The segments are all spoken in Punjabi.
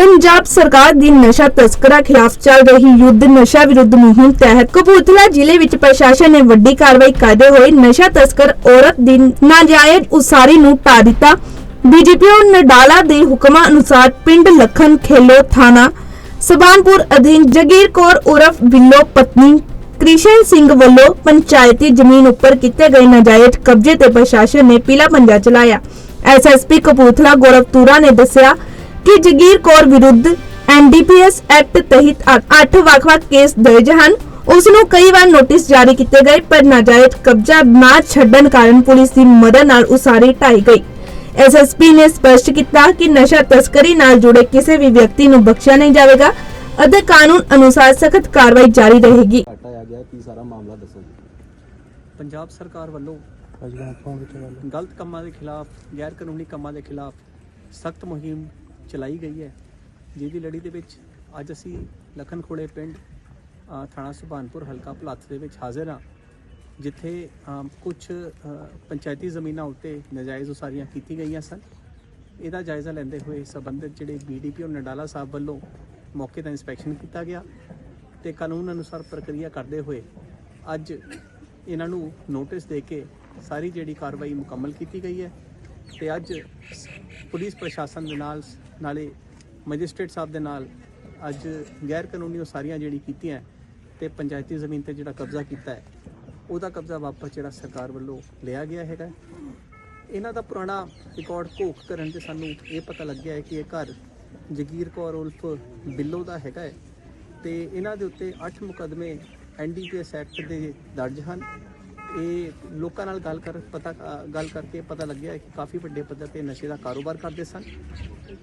ਪੰਜਾਬ ਸਰਕਾਰ ਦੀ ਨਸ਼ਾ ਤਸਕਰਾਂ ਖਿਲਾਫ ਚੱਲ ਰਹੀ ਯੁੱਧ ਨਸ਼ਾ ਵਿਰੁੱਧ ਮੁਹਿੰਮ ਤਹਿਤ ਕਪੂਰਥਲਾ ਜ਼ਿਲ੍ਹੇ ਵਿੱਚ ਪ੍ਰਸ਼ਾਸਨ ਨੇ ਵੱਡੀ ਕਾਰਵਾਈ ਕਰਦੇ ਹੋਏ ਨਸ਼ਾ ਤਸਕਰ ਔਰਤ ਦੀ ਨਾਜਾਇਜ਼ ਉਸਾਰੀ ਨੂੰ ਢਾ ਦਿੱਤਾ। ਬੀਜੇਪੀ ਨਡਾਲਾ ਦੇ ਹੁਕਮਾਂ ਅਨੁਸਾਰ ਪਿੰਡ ਲਖਨ ਖੇਲੋ ਥਾਣਾ, ਸਬਾਨਪੁਰ ਅਧੀਨ ਜਗੀਰ ਕੌਰ ਉਰਫ ਬਿੱਲੋ ਪਤਨੀ ਕ੍ਰਿਸ਼ਨ ਸਿੰਘ ਵੱਲੋਂ ਪੰਚਾਇਤੀ ਜ਼ਮੀਨ ਉੱਪਰ ਕੀਤੇ ਗਏ ਨਾਜਾਇਜ਼ ਕਬਜ਼ੇ ਤੇ ਪ੍ਰਸ਼ਾਸਨ ਨੇ ਪੀਲਾ ਪੰਜਾ ਚਲਾਇਆ। ਐਸਐਸਪੀ ਕਪੂਰਥਲਾ ਗੌਰਵ ਤੂਰਾ ਨੇ ਦੱਸਿਆ ਕਿ ਜਗੀਰ ਕੌਰ ਵਿਰੁੱਧ ਐਨਡੀਪੀਐਸ ਐਕਟ ਤਹਿਤ 8 ਵੱਖ-ਵੱਖ ਕੇਸ ਦਰਜ ਹਨ। ਉਸ ਨੂੰ ਕਈ ਵਾਰ ਨੋਟਿਸ ਜਾਰੀ ਕੀਤੇ ਗਏ ਪਰ ਨਾਜਾਇਜ਼ ਕਬਜ਼ਾ ਨਾ ਛੱਡਣ ਕਾਰਨ ਪੁਲਿਸ ਦੀ ਮਦਦ ਨਾਲ ਉਸਾਰੀ ਢਾਈ ਗਈ। ਐਸਐਸਪੀ ਨੇ ਸਪਸ਼ਟ ਕੀਤਾ ਕਿ ਨਸ਼ਾ ਤਸਕਰੀ ਨਾਲ ਜੁੜੇ ਕਿਸੇ ਵੀ ਵਿਅਕਤੀ ਨੂੰ ਬਖਸ਼ਿਆ ਨਹੀਂ ਜਾਵੇਗਾ ਅਤੇ ਕਾਨੂੰਨ ਅਨੁਸਾਰ ਸਖਤ ਕਾਰਵਾਈ ਜਾਰੀ ਰਹੇਗੀ। ਘੱਟ ਆਇਆ ਗਿਆ ਕੀ ਸਾਰਾ ਮਾਮਲਾ ਦੱਸੋ ਜੀ? ਪੰਜਾਬ ਸਰਕਾਰ ਵੱਲੋਂ ਗਲਤ ਕੰਮਾਂ ਦੇ ਖਿਲਾਫ ਗੈਰ ਕਾਨੂੰਨੀ ਕੰਮਾਂ ਦੇ ਖਿਲਾਫ ਸਖਤ ਮੁਹਿੰਮ ਚਲਾਈ ਗਈ ਹੈ। ਜਿਹਦੀ ਲੜੀ ਦੇ ਵਿੱਚ ਅੱਜ ਅਸੀਂ ਲਖਨ ਖੋੜੇ ਪਿੰਡ ਥਾਣਾ ਸੁਭਾਨਪੁਰ ਹਲਕਾ ਭਲਾਥ ਦੇ ਵਿੱਚ ਹਾਜ਼ਰ ਹਾਂ, ਜਿੱਥੇ ਕੁਝ ਪੰਚਾਇਤੀ ਜ਼ਮੀਨਾਂ ਉੱਤੇ ਨਜਾਇਜ਼ ਉਸਾਰੀਆਂ ਕੀਤੀ ਗਈਆਂ ਸਨ। ਇਹਦਾ ਜਾਇਜ਼ਾ ਲੈਂਦੇ ਹੋਏ ਸੰਬੰਧਿਤ ਜਿਹੜੇ ਬੀਡੀਪੀਓ ਨਡਾਲਾ ਸਾਹਿਬ ਵੱਲੋਂ ਮੌਕੇ ਦਾ ਇਨਸਪੈਕਸ਼ਨ ਕੀਤਾ ਗਿਆ ਤੇ ਕਾਨੂੰਨ ਅਨੁਸਾਰ ਪ੍ਰਕਿਰਿਆ ਕਰਦੇ ਹੋਏ ਅੱਜ ਇਹਨਾਂ ਨੂੰ ਨੋਟਿਸ ਦੇ ਕੇ ਸਾਰੀ ਜਿਹੜੀ ਕਾਰਵਾਈ ਮੁਕੰਮਲ ਕੀਤੀ ਗਈ ਹੈ ਤੇ ਅੱਜ ਪੁਲਿਸ ਪ੍ਰਸ਼ਾਸਨ ਦੇ ਨਾਲ ਨਾਲੇ ਮੈਜਿਸਟ੍ਰੇਟ ਸਾਹਿਬ ਦੇ ਨਾਲ ਅੱਜ ਗੈਰ ਕਾਨੂੰਨੀ ਉਸਾਰੀਆਂ ਜਿਹੜੀ ਕੀਤੀਆਂ ਤੇ ਪੰਚਾਇਤੀ ਜ਼ਮੀਨ ਤੇ ਜਿਹੜਾ ਕਬਜ਼ਾ ਕੀਤਾ ਹੈ, ਉਹਦਾ ਕਬਜ਼ਾ ਵਾਪਸ ਜਿਹੜਾ ਸਰਕਾਰ ਵੱਲੋਂ ਲਿਆ ਗਿਆ ਹੈਗਾ ਇਹਨਾਂ ਦਾ ਪੁਰਾਣਾ ਰਿਕਾਰਡ ਘੋਖ ਕਰਨ ਤੇ ਸਾਨੂੰ ਇਹ ਪਤਾ ਲੱਗਿਆ ਹੈ ਕਿ ਇਹ ਘਰ ਜਗੀਰ ਕੌਰ ਉਲਫ ਬਿੱਲੋ ਦਾ ਹੈਗਾ ਹੈ ਤੇ ਇਹਨਾਂ ਦੇ ਉੱਤੇ 8 ਮੁਕਦਮੇ ਐਨਡੀਪੀਐਸ ਐਕਟ ਦੇ ਦਰਜ ਹਨ। ਇਹ ਲੋਕਾਂ ਨਾਲ ਗੱਲ ਕਰ ਪਤਾ ਗੱਲ ਕਰਕੇ ਪਤਾ ਲੱਗਿਆ ਕਿ ਕਾਫੀ ਵੱਡੇ ਪੱਧਰ ਤੇ ਨਸ਼ੇ ਦਾ ਕਾਰੋਬਾਰ ਕਰਦੇ ਸਨ।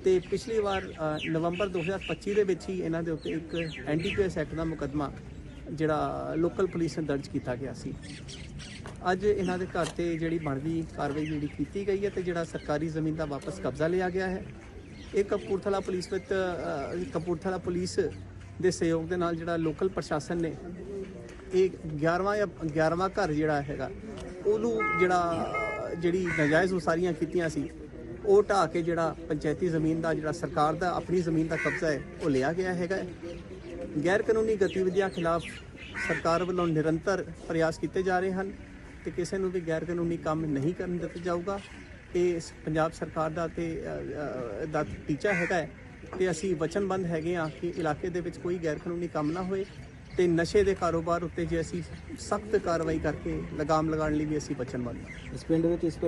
ਤੇ ਪਿਛਲੀ ਵਾਰ ਅ, ਨਵੰਬਰ 2025 ਦੇ ਵਿੱਚ ਹੀ ਇਹਨਾਂ ਦੇ ਉੱਤੇ ਇੱਕ ਐਨਡੀਪੀਐਸ ਐਕਟ ਦਾ ਮੁਕਦਮਾ ਜਿਹੜਾ ਲੋਕਲ ਪੁਲਿਸ ਨੇ ਦਰਜ ਕੀਤਾ ਗਿਆ ਸੀ। ਅੱਜ ਇਹਨਾਂ ਦੇ ਘਰ ਤੇ ਜਿਹੜੀ ਬਣਦੀ ਕਾਰਵਾਈ ਜਿਹੜੀ ਕੀਤੀ ਗਈ ਹੈ ਤੇ ਜਿਹੜਾ ਸਰਕਾਰੀ ਜ਼ਮੀਨ ਦਾ ਵਾਪਸ ਕਬਜ਼ਾ ਲਿਆ ਗਿਆ ਹੈ। ਇਹ ਕਪੂਰਥਲਾ ਪੁਲਿਸ ਵਿੱਚ ਕਪੂਰਥਲਾ ਪੁਲਿਸ ਦੇ ਸਹਿਯੋਗ ਦੇ ਨਾਲ ਜਿਹੜਾ ਲੋਕਲ ਪ੍ਰਸ਼ਾਸਨ ਨੇ ਇਹ 11ਵਾਂ ਜਾਂ 11ਵਾਂ ਘਰ ਜਿਹੜਾ ਹੈਗਾ, ਉਹਨੂੰ ਜਿਹੜਾ, ਜਿਹੜੀ ਨਜਾਇਜ਼ ਉਸਾਰੀਆਂ ਕੀਤੀਆਂ ਸੀ, ਉਹ ਢਾਹ ਕੇ ਜਿਹੜਾ ਪੰਚਾਇਤੀ ਜ਼ਮੀਨ ਦਾ, ਜਿਹੜਾ ਸਰਕਾਰ ਦਾ, ਆਪਣੀ ਜ਼ਮੀਨ ਦਾ ਕਬਜ਼ਾ ਹੈ, ਉਹ ਲਿਆ ਗਿਆ ਹੈਗਾ ਹੈ। ਗੈਰ ਕਾਨੂੰਨੀ ਗਤੀਵਿਧੀਆਂ ਖਿਲਾਫ ਸਰਕਾਰ ਵੱਲੋਂ ਨਿਰੰਤਰ ਪ੍ਰਯਾਸ ਕੀਤੇ ਜਾ ਰਹੇ ਹਨ ਤੇ ਕਿਸੇ ਨੂੰ ਵੀ ਗੈਰ ਕਾਨੂੰਨੀ ਕੰਮ ਨਹੀਂ ਕਰਨ ਦਿੱਤਾ ਜਾਊਗਾ ਇਹ ਪੰਜਾਬ ਸਰਕਾਰ ਦਾ ਤੇ ਦਾ ਟੀਚਾ ਹੈਗਾ ਹੈ ਤੇ ਅਸੀਂ ਵਚਨਬੰਦ ਹੈਗੇ ਆ ਕਿ ਇਲਾਕੇ ਦੇ ਵਿੱਚ ਕੋਈ ਗੈਰ ਕਾਨੂੰਨੀ ਕੰਮ ਨਾ ਹੋਏ ਤੇ ਨਸ਼ੇ ਦੇ ਕਾਰੋਬਾਰ ਉੱਤੇ ਜੇ ਅਸੀਂ ਸਖਤ ਕਾਰਵਾਈ ਕਰਕੇ ਲਗਾਮ ਲਗਾਉਣ ਲਈ ਵੀ ਅਸੀਂ ਬਚਨਬੱਧ ਹਾਂ ਇਸ ਪਿੰਡ ਵਿੱਚ ਇਸ ਤੋਂ